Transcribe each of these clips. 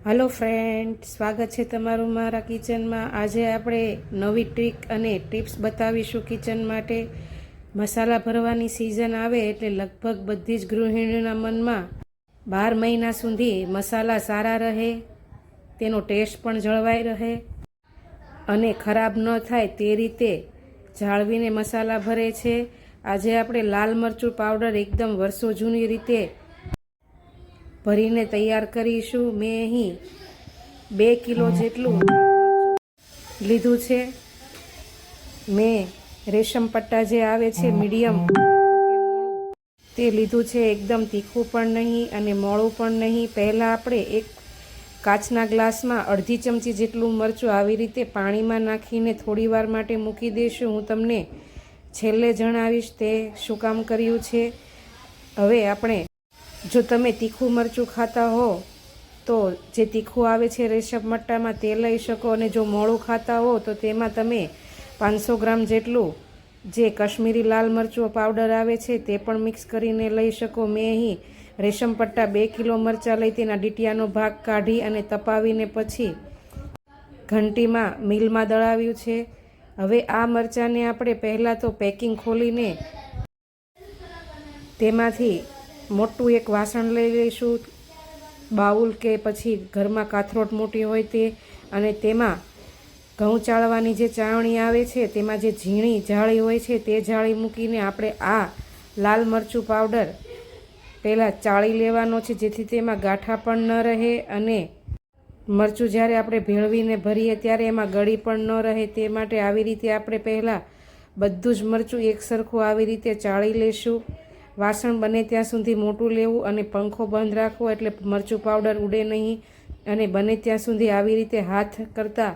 Hello friend સ્વાગત છે તમારું મારા કિચનમાં. આજે આપણે નવી ટ્રીક અને ટિપ્સ બતાવીશું કિચન માટે. મસાલા ભરવાની સિઝન આવે એટલે લગભગ બધી જ ગૃહિણીના મનમાં બાર મહિના સુધી મસાલા સારા રહે, તેનો ટેસ્ટ પણ જળવાઈ રહે અને ખરાબ ન થાય તે રીતે જાળવીને મસાલા ભરે છે. આજે આપણે લાલ મરચું પાવડર એકદમ વર્ષો જૂની રીતે ભરીને તૈયાર કરીશું. મેં અહીં બે કિલો જેટલું લીધું છે. મેં રેશમ પટ્ટા જે આવે છે, મીડિયમ તે લીધું છે. એકદમ તીખું પણ નહીં અને મોળું પણ નહીં. પહેલાં આપણે એક કાચના ગ્લાસમાં અડધી ચમચી જેટલું મરચું આવી રીતે પાણીમાં નાખીને થોડી વાર માટે મૂકી દઈશું. હું તમને છેલ્લે જણાવીશ તે શું કામ કર્યું છે. હવે આપણે જો તમે તીખું મરચું ખાતા હો, તો જે તીખું આવે છે રેશમ મટ્ટામાં તે લઈ શકો અને જો મોળું ખાતા હો, તો તેમાં તમે પાંચસો ગ્રામ જેટલું જે કશ્મીરી લાલ મરચું પાવડર આવે છે તે પણ મિક્સ કરીને લઈ શકો. મેં અહીં રેશમ પટ્ટા બે કિલો મરચાં લઈ તેના ડીટિયાનો ભાગ કાઢી અને તપાવીને પછી ઘંટીમાં મિલમાં દળાવ્યું છે. હવે આ મરચાંને આપણે પહેલાં તો પેકિંગ ખોલીને તેમાંથી મોટું એક વાસણ લઈ લઈશું, બાઉલ કે પછી ઘરમાં કાથરોટ મોટી હોય તે, અને તેમાં ઘઉં ચાળવાની જે ચાવણી આવે છે, તેમાં જે ઝીણી જાળી હોય છે, તે જાળી મૂકીને આપણે આ લાલ મરચું પાવડર પહેલાં ચાળી લેવાનો છે, જેથી તેમાં ગાંઠા પણ ન રહે અને મરચું જ્યારે આપણે ભેળવીને ભરીએ ત્યારે એમાં ગળી પણ ન રહે. તે માટે આવી રીતે આપણે પહેલાં બધું જ મરચું એક સરખું આવી રીતે ચાળી લેશું. વાસણ બને ત્યાં સુધી મોટું લેવું અને પંખો બંધ રાખવો એટલે મરચું પાવડર ઉડે નહીં અને બને ત્યાં સુધી આવી રીતે હાથ કરતાં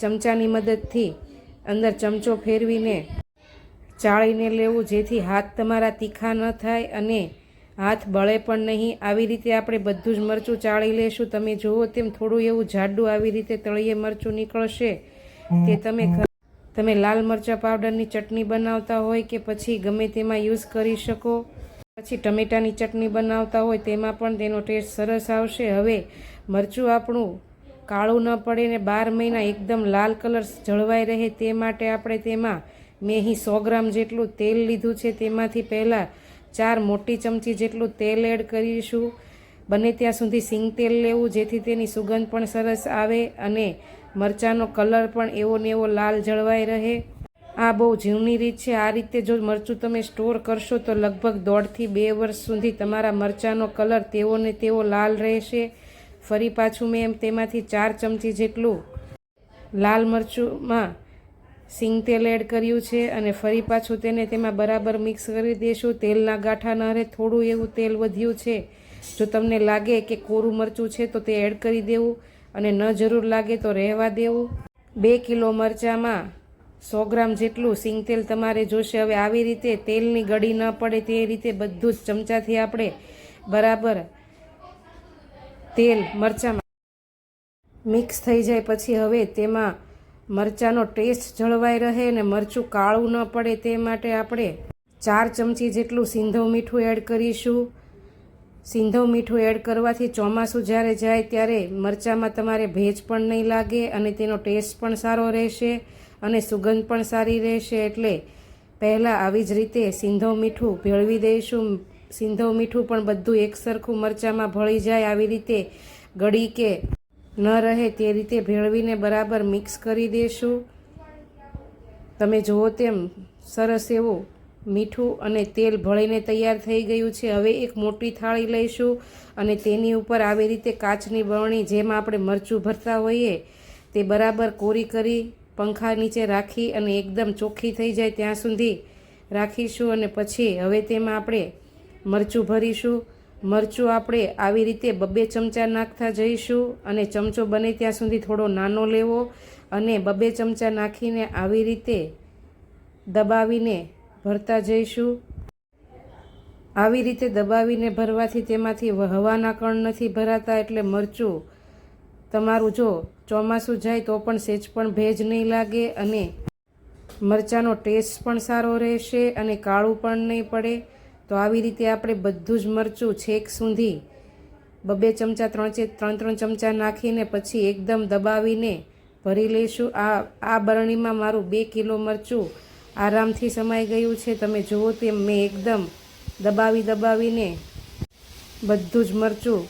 ચમચાની મદદથી અંદર ચમચો ફેરવીને ચાળીને લેવું જેથી હાથ તમારા તીખા ન થાય અને હાથ બળે પણ નહીં. આવી રીતે આપણે બધું જ મરચું ચાળી લેશું. તમે જુઓ તેમ થોડું એવું જાડું આવી રીતે તળીએ મરચું નીકળશે તે તમે તમે લાલ મરચાં પાવડરની ચટણી બનાવતા હોય કે પછી ગમે તેમાં યુઝ કરી શકો. પછી ટમેટાની ચટણી બનાવતા હોય તેમાં પણ તેનો ટેસ્ટ સરસ આવશે. હવે મરચું આપણું કાળું ન પડે ને બાર મહિના એકદમ લાલ કલર જળવાઈ રહે તે માટે આપણે તેમાં મેં અહીં સો ગ્રામ જેટલું તેલ લીધું છે. તેમાંથી પહેલાં ચાર મોટી ચમચી જેટલું તેલ એડ કરીશું. બને ત્યાં સુધી સિંગ તેલ લેવું, જેથી તેની સુગંધ પણ સરસ આવે અને મરચાંનો કલર પણ એવો ને એવો લાલ જળવાઈ રહે. આ બહુ જીવની રીત છે. આ રીતે જો મરચું તમે સ્ટોર કરશો તો લગભગ દોઢથી બે વર્ષ સુધી તમારા મરચાંનો કલર તેવો ને તેવો લાલ રહેશે. ફરી પાછું મેં એમ તેમાંથી ચાર ચમચી જેટલું લાલ મરચુંમાં સિંગ તેલ એડ કર્યું છે અને ફરી પાછું તેને તેમાં બરાબર મિક્સ કરી દેશું. તેલના ગાંઠા ન રહે, થોડું એવું તેલ વધ્યું છે. જો તમને લાગે કે કોરું મરચું છે તો તે એડ કરી દેવું અને ન જરૂર લાગે તો રહેવા દેવું. બે કિલો મરચાંમાં સો ગ્રામ જેટલું સિંગ તેલ તમારે જોશે. હવે આવી રીતે તેલની ગળી ન પડે તે રીતે બધું જ ચમચાથી આપણે બરાબર તેલ મરચાંમાં મિક્સ થઈ જાય. પછી હવે તેમાં મરચાંનો ટેસ્ટ જળવાઈ રહે અને મરચું કાળું ન પડે તે માટે આપણે ચાર ચમચી જેટલું સિંધવ મીઠું એડ કરીશું. સિંધવ મીઠું એડ કરવાથી ચોમાસું જ્યારે જાય ત્યારે મરચાંમાં તમારે ભેજ પણ નહીં લાગે અને તેનો ટેસ્ટ પણ સારો રહેશે. અને સુગંધ પણ સારી રહેશે એટલે પહેલાં આવી જ રીતે સિંધવ મીઠું ભેળવી દઈશું. સિંધવ મીઠું પણ બધું એક સરખું મરચાંમાં ભળી જાય આવી રીતે ગળી કે ન રહે તે રીતે ભેળવીને બરાબર મિક્સ કરી દઈશું તમે જુઓ તેમ સરસ એવું મીઠું અને તેલ ભળીને તૈયાર થઈ ગયું છે. હવે એક મોટી થાળી લઈશું અને તેની ઉપર આવી રીતે કાચની બરણી જેમાં આપણે મરચું ભરતા હોઈએ તે બરાબર કોરી કરી પંખા નીચે રાખી અને એકદમ ચોખ્ખી થઈ જાય ત્યાં સુધી રાખીશું અને પછી હવે તેમાં આપણે મરચું ભરીશું. મરચું આપણે આવી રીતે બબે ચમચા નાખતા જઈશું અને ચમચો બને ત્યાં સુધી થોડો નાનો લેવો અને બબે ચમચા નાખીને આવી રીતે દબાવીને ભરતા જઈશું. આવી રીતે દબાવીને ભરવાથી તેમાંથી હવાના કણ નથી ભરાતા એટલે મરચું તમારું જો ચોમાસું જાય તો પણ સેજ પણ ભેજ નહીં લાગે અને મરચાંનો ટેસ્ટ પણ સારો રહેશે અને કાળું પણ નહીં પડે. તો આવી રીતે આપણે બધું જ મરચું છેક સુધી બબે ચમચા, ત્રણ ચે, ત્રણ ત્રણ ચમચા નાખીને પછી એકદમ દબાવીને ભરી લઈશું આ આ બરણીમાં મારું બે કિલો મરચું આરામથી સમાઈ ગયું છે. તમે જુઓ તેમ મેં એકદમ દબાવી દબાવીને બધું જ મરચું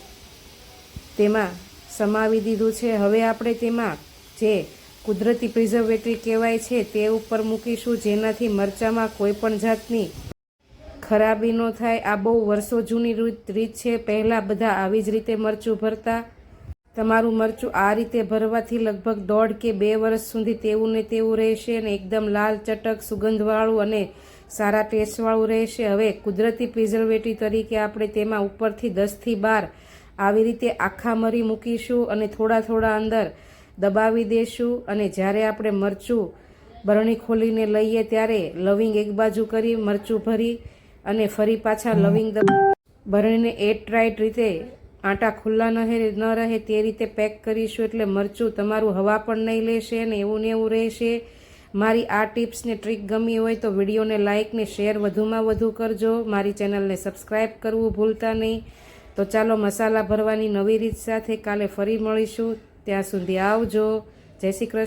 તેમાં સમાવી દીધું છે. હવે આપણે તેમાં જે કુદરતી પ્રિઝર્વેટિવ કહેવાય છે તે ઉપર મૂકીશું. જેનાથી મરચાંમાં કોઈ પણ જાતની ખરાબી ન થાય. આ બહુ વર્ષો જૂની રીત છે. પહેલાં બધા આવી જ રીતે મરચું ભરતા. તમારું મરચું આ રીતે ભરવાથી લગભગ દોઢ કે બે વર્ષ સુધી તેવું ને તેવું રહેશે અને એકદમ લાલ, ચટક, સુગંધવાળું અને સારા ટેસ્ટવાળું રહેશે. હવે કુદરતી પ્રિઝર્વેટિવ તરીકે આપણે તેમાં ઉપરથી દસથી બાર આવી રીતે આખા મરી મૂકીશું અને થોડા થોડા અંદર દબાવી દેશું. અને જ્યારે આપણે મરચું બરણી ખોલીને લઈએ ત્યારે લવિંગ એક બાજુ કરી મરચું ભરી અને ફરી પાછા લવિંગ બરણીને એટ રાઇટ રીતે આટા ખુલ્લા ન ન રહે તે રીતે પેક કરીશું એટલે મરચું તમારું હવા પણ નહીં લેશે ને એવું ને એવું રહેશે. મારી આ ટિપ્સને ટ્રીક ગમી હોય તો વિડીયોને લાઇક ને શેર વધુમાં વધુ કરજો. મારી ચેનલને સબસ્ક્રાઈબ કરવું ભૂલતા નહીં. તો ચાલો મસાલા ભરવાની નવી રીત સાથે કાલે ફરી મળીશું. ત્યાં સુધી આવજો. જય શ્રી કૃષ્ણ.